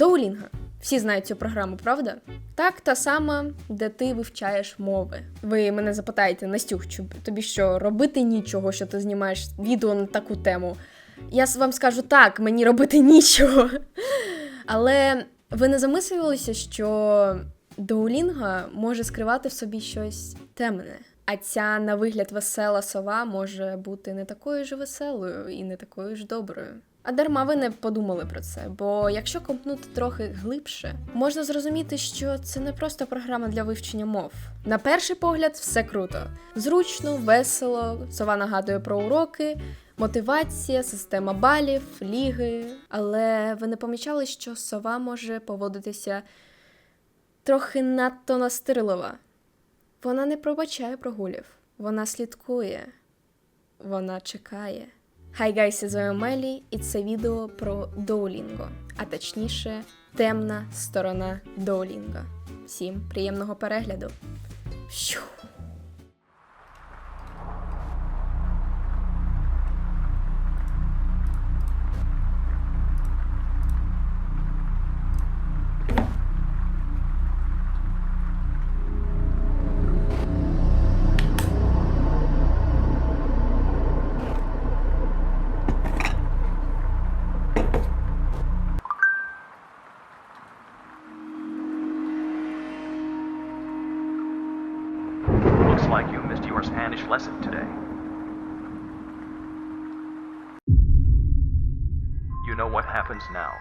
Duolingo. Всі знають цю програму, правда? Так, та сама, де ти вивчаєш мови. Ви мене запитаєте, Настюх, чи тобі що робити нічого, що ти знімаєш відео на таку тему? Я вам скажу так, мені робити нічого. Але ви не замислювалися, що Duolingo може скривати в собі щось темне. А ця на вигляд весела сова може бути не такою ж веселою і не такою ж доброю. А дарма ви не подумали про це, бо якщо копнути трохи глибше, можна зрозуміти, що це не просто програма для вивчення мов. На перший погляд, все круто. Зручно, весело, сова нагадує про уроки, мотивація, система балів, ліги. Але ви не помічали, що сова може поводитися трохи надто настирлива. Вона не пробачає прогулів, вона слідкує, вона чекає. Хай гайся, з вами Мелі, і це відео про Доулінго, а точніше, темна сторона Доулінго. Всім приємного перегляду. Фью. Know what happens now.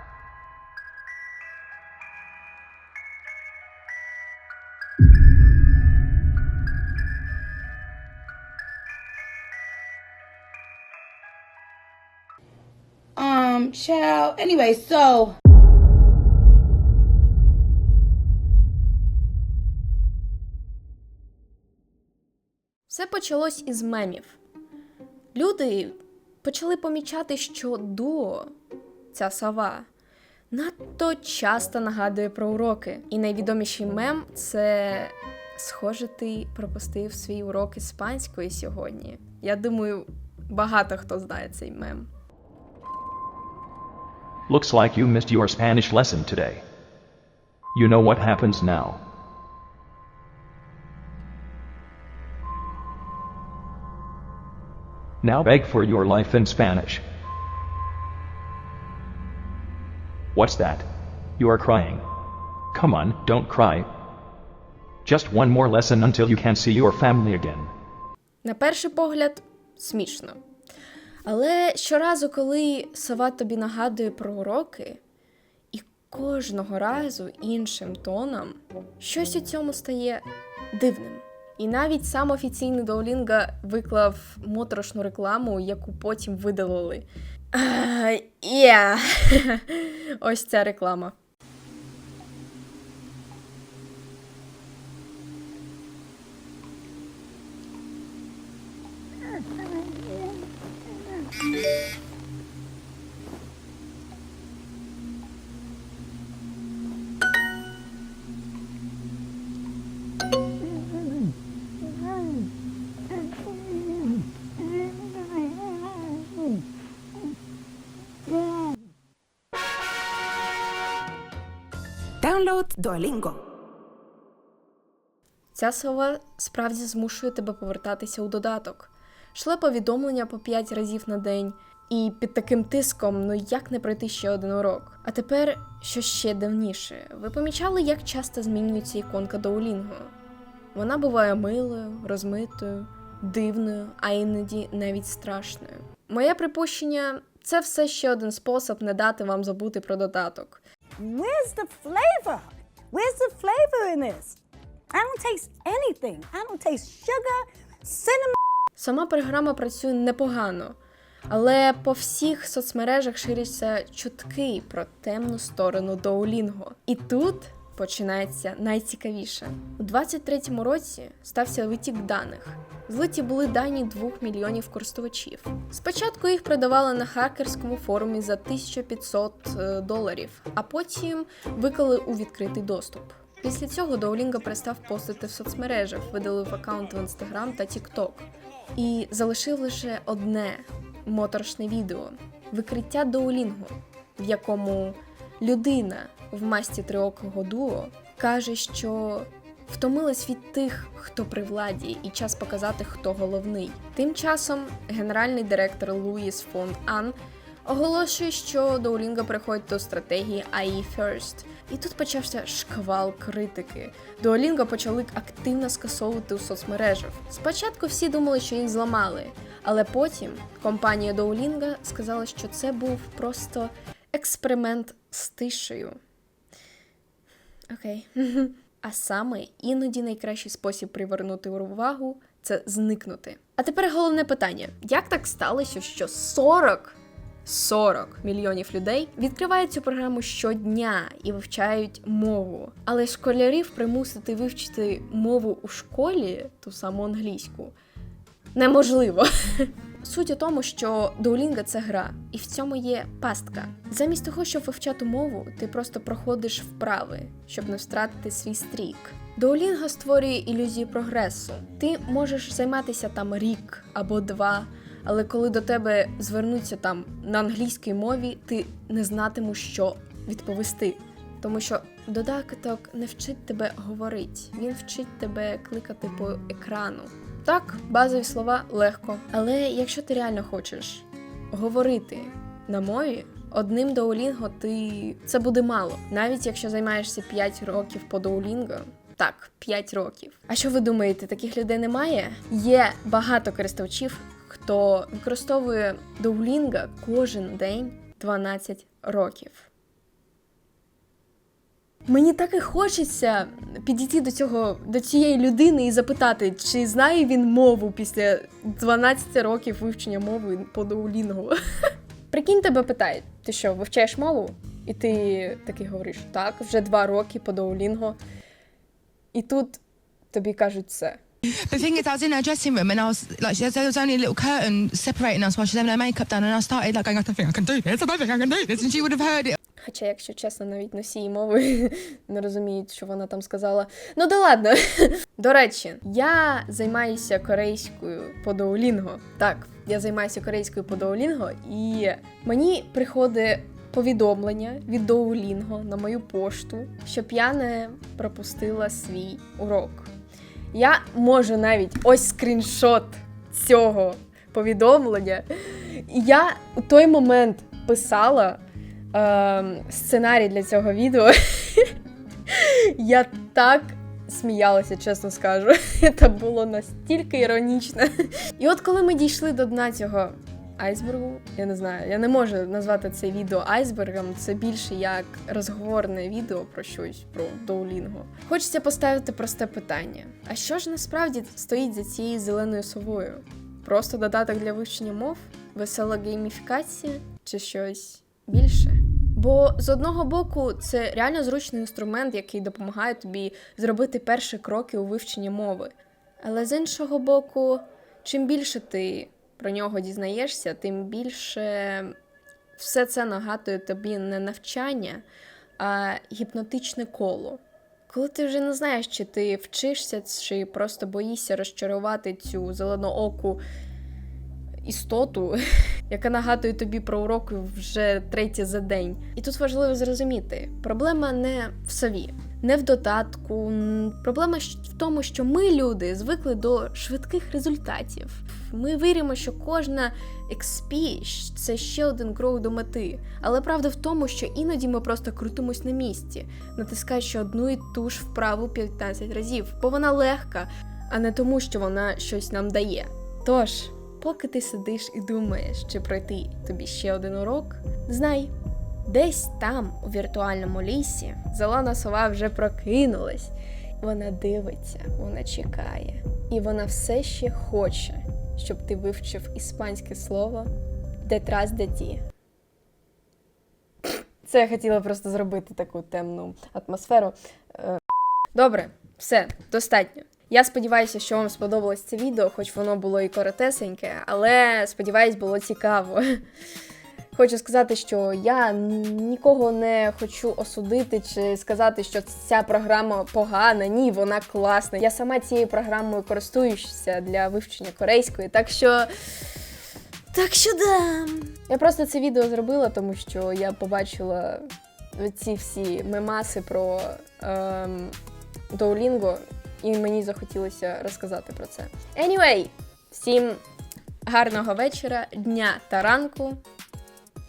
Um, child. Anyway, so Все почалось із мемів. Люди почали помічати, що дуо, ця сова, надто часто нагадує про уроки. І найвідоміший мем це схоже, ти пропустив свій урок іспанської сьогодні. Я думаю, багато хто знає цей мем. Looks like you missed your Spanish lesson today. You know what happens now. Now beg for your life in Spanish. What's that? You are crying. Come on, don't cry. Just one more lesson until you can see your family again. На перший погляд, смішно. Але щоразу, коли сова тобі нагадує про уроки, і кожного разу іншим тоном, щось у цьому стає дивним. І навіть сам офіційний Duolingo виклав моторошну рекламу, яку потім видалили. Yeah. Ось ця реклама. Download Duolingo. Ця сова справді змушує тебе повертатися у додаток. Шле повідомлення по 5 разів на день, і під таким тиском ну як не пройти ще один урок. А тепер що ще давніше. Ви помічали, як часто змінюється іконка Duolingo? Вона буває милою, розмитою, дивною, а іноді навіть страшною. Моє припущення це все ще один спосіб не дати вам забути про додаток. Where's the flavor? Where's the flavor in this? I don't taste anything. I don't taste sugar, cinnamon. Сама програма працює непогано, але по всіх соцмережах ширяться чутки про темну сторону Duolingo. І тут починається найцікавіше. У 23-му році стався витік даних. Злиті були дані 2 мільйонів користувачів. Спочатку їх продавали на хакерському форумі за 1500 е, доларів, а потім виклали у відкритий доступ. Після цього Duolingo перестав постити в соцмережах, видалив аккаунт в Instagram та TikTok. І залишив лише одне моторошне відео викриття Duolingo, в якому людина в масті триокого дуо, каже, що втомилась від тих, хто при владі, і час показати, хто головний. Тим часом генеральний директор Луїс фон Ан оголошує, що Duolingo переходить до стратегії AI First. І тут почався шквал критики. Duolingo почали активно скасовувати у соцмережах. Спочатку всі думали, що їх зламали, але потім компанія Duolingo сказала, що це був просто експеримент з тишею. Окей. А саме іноді найкращий спосіб привернути увагу це зникнути. А тепер головне питання: як так сталося, що 40 40 мільйонів людей відкривають цю програму щодня і вивчають мову. Але школярів примусити вивчити мову у школі, ту саму англійську, неможливо. Суть у тому, що Duolingo – це гра, і в цьому є пастка. Замість того, щоб вивчати мову, ти просто проходиш вправи, щоб не втратити свій стрік. Duolingo створює ілюзію прогресу. Ти можеш займатися там рік або два, але коли до тебе звернуться там на англійській мові, ти не знатимеш, що відповісти. Тому що додаток не вчить тебе говорити, він вчить тебе кликати по екрану. Так, базові слова легко. Але якщо ти реально хочеш говорити на мові, одним Duolingo ти це буде мало. Навіть якщо займаєшся 5 років по Duolingo, так, 5 років. А що ви думаєте, таких людей немає? Є багато користувачів, хто використовує Duolingo кожен день 12 років. Мені так і хочеться підійти до цього до цієї людини і запитати, чи знає він мову після 12 років вивчення мови по Duolingo. Прикинь, тебе питають, ти що, вивчаєш мову? І ти такий говориш, так, вже два роки по Duolingo. І тут тобі кажуть це. The thing is, I was in her dressing room and I was like, there was only a little curtain separating us while she was having her makeup done, and I started like going, I don't think I can do this, I don't think I can do this, and she would have heard it. Хоча, якщо чесно, навіть носії мови не розуміють, що вона там сказала. Ну да ладно. До речі, я займаюся корейською по Duolingo. Так, я займаюся корейською по Duolingo, і мені приходить повідомлення від Duolingo на мою пошту, щоб я не пропустила свій урок. Я можу навіть ось скріншот цього повідомлення. Я у той момент писала е, сценарій для цього відео. Я так сміялася, чесно скажу. Це було настільки іронічно. І от коли ми дійшли до дна цього айсбергу, я не знаю, я не можу назвати це відео айсбергом, це більше як розговорне відео про щось про Duolingo. Хочеться поставити просте питання: а що ж насправді стоїть за цією зеленою совою? Просто додаток для вивчення мов, весела гейміфікація чи щось більше? Бо з одного боку, це реально зручний інструмент, який допомагає тобі зробити перші кроки у вивченні мови. Але з іншого боку, чим більше ти про нього дізнаєшся, тим більше все це нагадує тобі не навчання, а гіпнотичне коло. Коли ти вже не знаєш, чи ти вчишся, чи просто боїшся розчарувати цю зеленооку істоту, яка нагадує тобі про уроки вже третє за день. І тут важливо зрозуміти, проблема не в сові, не в додатку. Проблема в тому, що ми, люди, звикли до швидких результатів. Ми віримо, що кожна XP це ще один крок до мети. Але правда в тому, що іноді ми просто крутимось на місці, натискаючи одну і ту ж вправу 15 разів, бо вона легка, а не тому, що вона щось нам дає. Тож, поки ти сидиш і думаєш, чи пройти тобі ще один урок, знай, десь там, у віртуальному лісі, зелена сова вже прокинулась. Вона дивиться, вона чекає, і вона все ще хоче, щоб ти вивчив іспанське слово «detrás de ti». Це я хотіла просто зробити таку темну атмосферу. Е, Добре, все, достатньо. Я сподіваюся, що вам сподобалось це відео, хоч воно було і коротесеньке, але сподіваюсь, було цікаво. Хочу сказати, що я нікого не хочу осудити чи сказати, що ця програма погана. Ні, вона класна. Я сама цією програмою користуюся для вивчення корейської, так що. Так що да. Я просто це відео зробила, тому що я побачила ці всі мемаси про ем, Duolingo, і мені захотілося розказати про це. Anyway, всім гарного вечора, дня та ранку.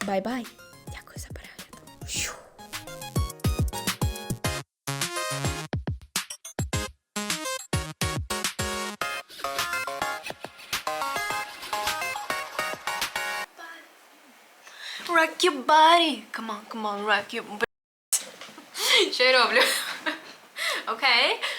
Бай-бай! Дякую за перегляд. Rock your body. Come on, come on, rock your. Що я роблю? Окей.